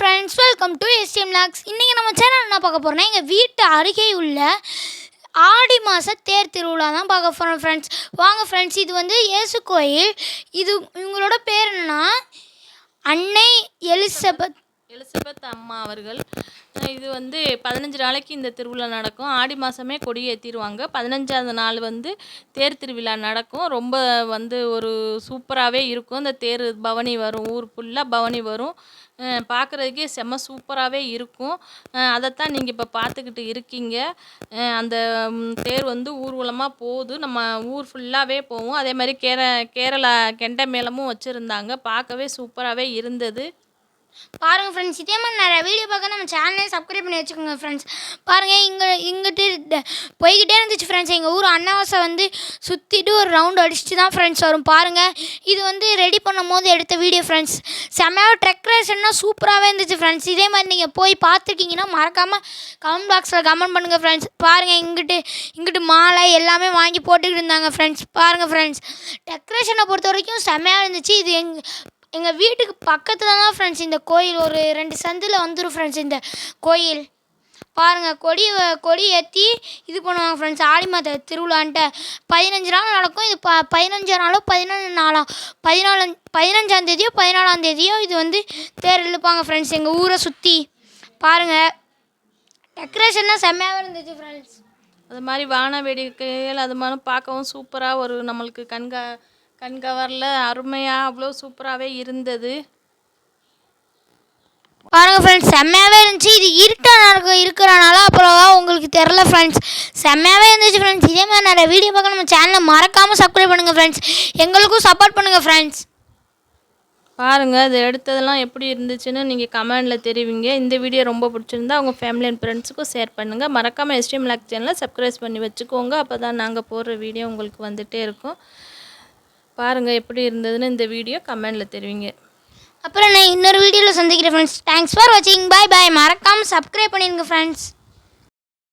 Friends welcome to STM vlogs இன்றைக்கி நம்ம channel என்ன பார்க்க போகிறோம்னா எங்கள் வீட்டு அருகே உள்ள ஆடி மாத தேர் திருவிழா தான் பார்க்க போகிறோம் ஃப்ரெண்ட்ஸ் வாங்க ஃப்ரெண்ட்ஸ் இது வந்து இயேசு கோயில். இது இவங்களோட பேர் என்னன்னா அன்னை எலிசபெத் எலிசபெத் அம்மா அவர்கள் இது வந்து பதினஞ்சு நாளைக்கு இந்த திருவிழா நடக்கும். ஆடி மாதமே கொடி ஏற்றிடுவாங்க பதினஞ்சாவது நாள் வந்து தேர் திருவிழா நடக்கும். ரொம்ப வந்து ஒரு சூப்பராகவே இருக்கும். இந்த தேர் பவனி வரும். ஊர் ஃபுல்லாக பவனி வரும். பார்க்குறதுக்கே செம்ம சூப்பராகவே இருக்கும். அதைத்தான் நீங்கள் இப்போ பார்த்துக்கிட்டு இருக்கீங்க. அந்த தேர் வந்து ஊர்வலமாக போகுது. நம்ம ஊர் ஃபுல்லாகவே போகும். அதே மாதிரி கேர கேரளா கெண்டை மேளமும் வச்சுருந்தாங்க. பார்க்கவே சூப்பராகவே இருந்தது. பாருங்கள் ஃப்ரெண்ட்ஸ் இதே மாதிரி நிறைய வீடியோ பார்க்க நம்ம சேனலே சப்ஸ்கிரைப் பண்ணி வச்சுக்கோங்க ஃப்ரெண்ட்ஸ் பாருங்கள் இங்கே இங்கிட்டு போய்கிட்டே இருந்துச்சு ஃப்ரெண்ட்ஸ் எங்கள் ஊர் அன்னவாசை வந்து சுற்றிட்டு ஒரு ரவுண்ட் அடிச்சுட்டு தான் ஃப்ரெண்ட்ஸ் வரும். பாருங்கள் இது வந்து ரெடி பண்ணும் போது எடுத்த வீடியோ ஃப்ரெண்ட்ஸ் செம்மையாக டெக்கரேஷன்னா சூப்பராகவே இருந்துச்சு ஃப்ரெண்ட்ஸ் இதே மாதிரி நீங்கள் போய் பார்த்துருக்கீங்கன்னா மறக்காமல் கமெண்ட் பாக்ஸில் கமெண்ட் பண்ணுங்கள் ஃப்ரெண்ட்ஸ் பாருங்கள் இங்கிட்டு இங்கிட்டு மாலை எல்லாமே வாங்கி போட்டுக்கிட்டு இருந்தாங்க ஃப்ரெண்ட்ஸ் பாருங்கள் ஃப்ரெண்ட்ஸ் டெக்கரேஷனை பொறுத்த வரைக்கும் செம்மையாக இருந்துச்சு. இது எங் எங்கள் வீட்டுக்கு பக்கத்தில் தான் ஃப்ரெண்ட்ஸ் இந்த கோயில். ஒரு ரெண்டு சந்தில் வந்துடும் ஃப்ரெண்ட்ஸ் இந்த கோயில். பாருங்கள் கொடி கொடி ஏற்றி இது பண்ணுவாங்க ஃப்ரெண்ட்ஸ் ஆடி மாத திருவிழான்ட்டு. பதினஞ்சு நாள் நடக்கும். இது ப பதினஞ்சு நாளோ பதினொன்று நாளோ பதினாலு பதினஞ்சாம் தேதியோ பதினாலாம் தேதியோ இது வந்து தேர் இழுப்பாங்க ஃப்ரெண்ட்ஸ் எங்கள் ஊரை சுற்றி பாருங்கள் டெக்கரேஷன்லாம் செம்மையாகவே இருந்துச்சு ஃப்ரெண்ட்ஸ் அது மாதிரி வான வேடிக்கைகள் அது மாதிரி பார்க்கவும் சூப்பராக ஒரு நம்மளுக்கு கண்கா கண்கவரில் அருமையாக அவ்வளோ சூப்பராகவே இருந்தது. பாருங்க ஃப்ரெண்ட்ஸ் செம்மையாகவே இருந்துச்சு. இது இருட்டா நடக்க இருக்கிறனால அப்புறம் உங்களுக்கு தெரில ஃப்ரெண்ட்ஸ் செம்மையாகவே இருந்துச்சு ஃப்ரெண்ட்ஸ் இதே மாதிரி நிறைய வீடியோ பார்க்க நம்ம சேனலை மறக்காமல் சப்ஸ்கிரைப் பண்ணுங்கள் ஃப்ரெண்ட்ஸ் எங்களுக்கும் சப்போர்ட் பண்ணுங்கள் ஃப்ரெண்ட்ஸ் பாருங்கள் இது எடுத்ததெல்லாம் எப்படி இருந்துச்சுன்னு நீங்கள் கமெண்டில் தெரிவிங்க. இந்த வீடியோ ரொம்ப பிடிச்சிருந்தா உங்கள் ஃபேமிலி அண்ட் ஃப்ரெண்ட்ஸுக்கும் ஷேர் பண்ணுங்கள் மறக்காமல் எஸ்டிஎம் லாக் சேனலை சப்ஸ்கிரைப் பண்ணி வச்சுக்கோங்க. அப்போ தான் நாங்கள் போடுற வீடியோ உங்களுக்கு வந்துகிட்டே இருக்கும். பாருங்கள் எப்படி இருந்ததுன்னு இந்த வீடியோ கமெண்டில் தெரிவிங்க. அப்புறம் நான் இன்னொரு வீடியோவில் சந்திக்கிறேன் ஃப்ரெண்ட்ஸ் தேங்க்ஸ் ஃபார் வாட்சிங் பாய் பாய் மறக்காமல் சப்ஸ்கிரைப் பண்ணிடுங்க ஃப்ரெண்ட்ஸ்